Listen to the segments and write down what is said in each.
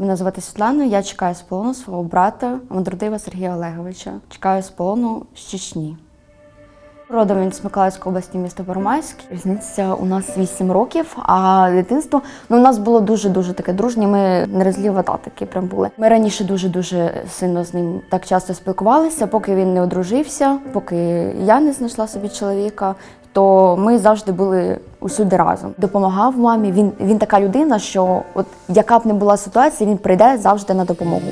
Мене звати Світлана. Я чекаю з полону свого брата Мандрудива Сергія Олеговича. Чекаю з полону з Чечні. Родом він з Миколаївської області, місто Первомайськ. Різниця у нас 8 років, а дитинство ну, у нас було дуже-дуже таке дружнє. Ми не розлі вода такі прям були. Ми раніше дуже-дуже сильно з ним так часто спілкувалися, поки він не одружився, поки я не знайшла собі чоловіка. То ми завжди були усюди разом. Допомагав мамі. Він, він така людина, що от яка б не була ситуація, він прийде завжди на допомогу.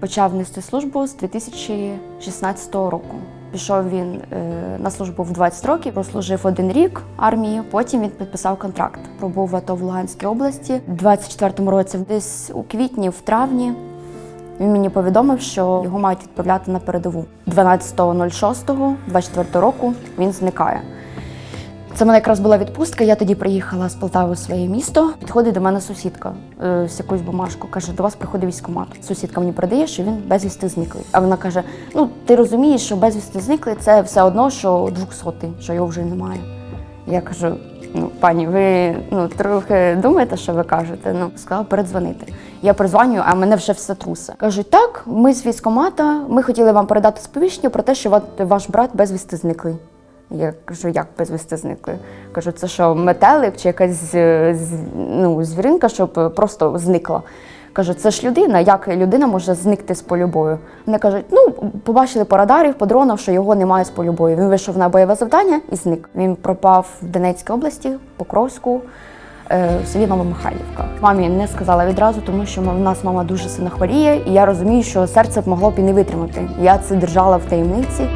Почав нести службу з 2016 року. Пішов він е, на службу в 20 років, прослужив один рік армії. Потім він підписав контракт. Пробув АТО в Луганській області. У 24-му році, десь у квітні, в травні, він мені повідомив, що його мають відправляти на передову. 12.06.24 року він зникає. Це в мене якраз була відпустка. Я тоді приїхала з Полтави в своє місто. Підходить до мене сусідка е, з якоюсь бумажку. Каже, до вас приходить військкомат. Сусідка мені передає, що він безвісти зниклий. А вона каже: Ну, ти розумієш, що безвісти зниклий це все одно, що двохсотий, що його вже немає. Я кажу: ну, пані, ви ну трохи думаєте, що ви кажете? Ну, сказала передзвонити. Я передзвонюю, а мене вже все трусе. Кажуть, так, ми з військкомата, ми хотіли вам передати сповіщення про те, що ваш брат безвісти зниклий. Я кажу, як безвісти зникли? Кажу, це що, метелик чи якась е, ну, звіринка, щоб е, просто зникла. Кажу, це ж людина, як людина може зникти з полю бою? Вони кажуть, ну, побачили по радарів, по дронах, що його немає з полю бою. Він вийшов на бойове завдання і зник. Він пропав в Донецькій області, Покровську, в селі Новомихайлівка. Мамі не сказала відразу, тому що в нас мама дуже сильно хворіє, і я розумію, що серце б могло б і не витримати. Я це держала в таємниці.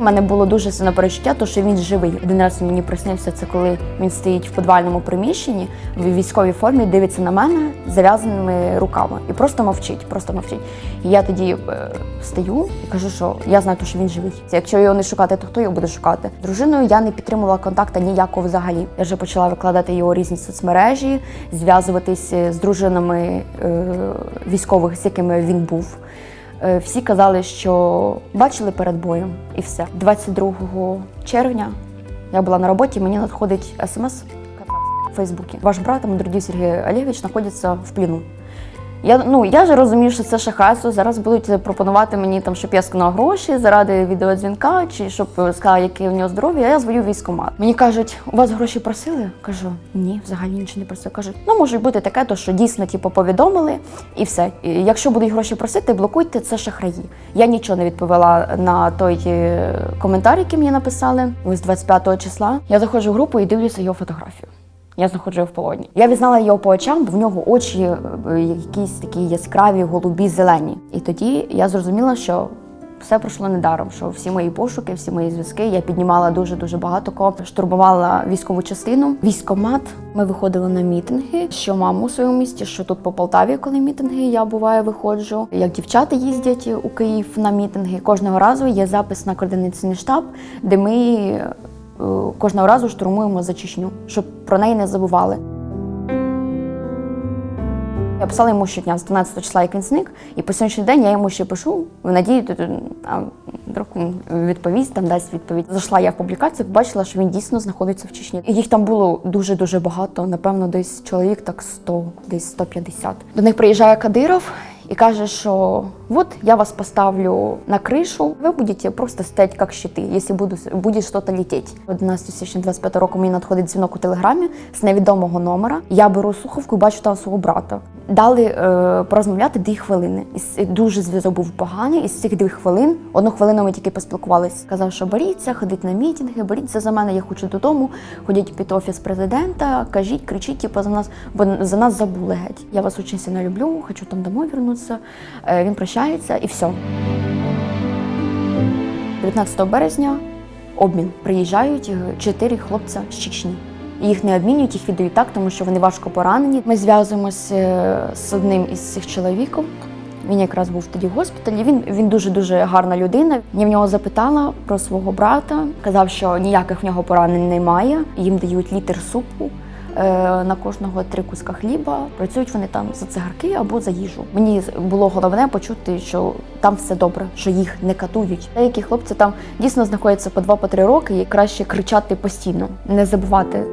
У мене було дуже сильне перечуття, то що він живий. Один раз мені приснився це, коли він стоїть в підвальному приміщенні в військовій формі, дивиться на мене зав'язаними руками і просто мовчить, просто мовчить. І я тоді е, встаю і кажу, що я знаю, що він живий. Якщо його не шукати, то хто його буде шукати? Дружиною я не підтримувала контакту ніякого взагалі. Я вже почала викладати його різні соцмережі, зв'язуватись з дружинами е, військових, з якими він був. Е, Всі казали, що бачили перед боєм, і все. 22 червня я була на роботі, мені надходить смс в Фейсбуці. Ваш брат Мандрудів Сергій Олегович знаходиться в пліну. Я, ну, я ж розумію, що це шахрайство. Зараз будуть пропонувати мені, там, щоб я скинула гроші заради відеодзвінка, чи щоб сказала, яке у нього здоров'я, я звою в військкомат. Мені кажуть, у вас гроші просили? Кажу, ні, взагалі нічого не просили. Кажуть, ну може бути таке, то що дійсно типу, повідомили і все. І якщо будуть гроші просити, блокуйте це шахраї. Я нічого не відповіла на той е, коментар, який мені написали. Ось 25 числа. Я заходжу в групу і дивлюся його фотографію. Я знаходжу його в полоні. Я візнала його по очам, бо в нього очі е, якісь такі яскраві, голубі, зелені. І тоді я зрозуміла, що все пройшло недаром, що всі мої пошуки, всі мої зв'язки, я піднімала дуже дуже багато кого, штурмувала військову частину, військомат. Ми виходили на мітинги, що маму у своєму місті, що тут по Полтаві, коли мітинги, я буває виходжу. Як дівчата їздять у Київ на мітинги, кожного разу є запис на координаційний штаб, де ми кожного разу штурмуємо за Чечню, щоб про неї не забували. Я писала йому щодня з 12 числа, як він зник, і по сьогоднішній день я йому ще пишу в надії, вдруг він відповість, там дасть відповідь. Зайшла я в публікацію, побачила, що він дійсно знаходиться в Чечні. Їх там було дуже дуже багато, напевно, десь чоловік так 100, десь 150. До них приїжджає Кадиров і каже, що от я вас поставлю на кришу, ви будете просто стоять як щити, якщо буду, буде щось летіти. 11 січня 25 року мені надходить дзвінок у телеграмі з невідомого номера. Я беру слухавку і бачу там свого брата. Дали е, порозмовляти дві хвилини. І дуже зв'язок був поганий. Із цих двох хвилин одну хвилину ми тільки поспілкувалися. Сказав, що боріться, ходіть на мітинги, боріться за мене, я хочу додому. Ходіть під офіс президента, кажіть, кричіть, типу, за нас, бо за нас забули геть. Я вас дуже сильно люблю, хочу там домой вернутися. Е, він прощається і все. 19 березня обмін. Приїжджають е, чотири хлопця з Чечні. Їх не обмінюють, їх віддають так, тому що вони важко поранені. Ми зв'язуємося е, з одним із цих чоловіків. Він якраз був тоді в госпіталі. Він він дуже дуже гарна людина. Я в нього запитала про свого брата. Казав, що ніяких в нього поранень немає. Їм дають літр супу. е, На кожного три куска хліба працюють вони там за цигарки або за їжу. Мені було головне почути, що там все добре, що їх не катують. Деякі хлопці там дійсно знаходяться по два по три роки, і краще кричати постійно, не забувати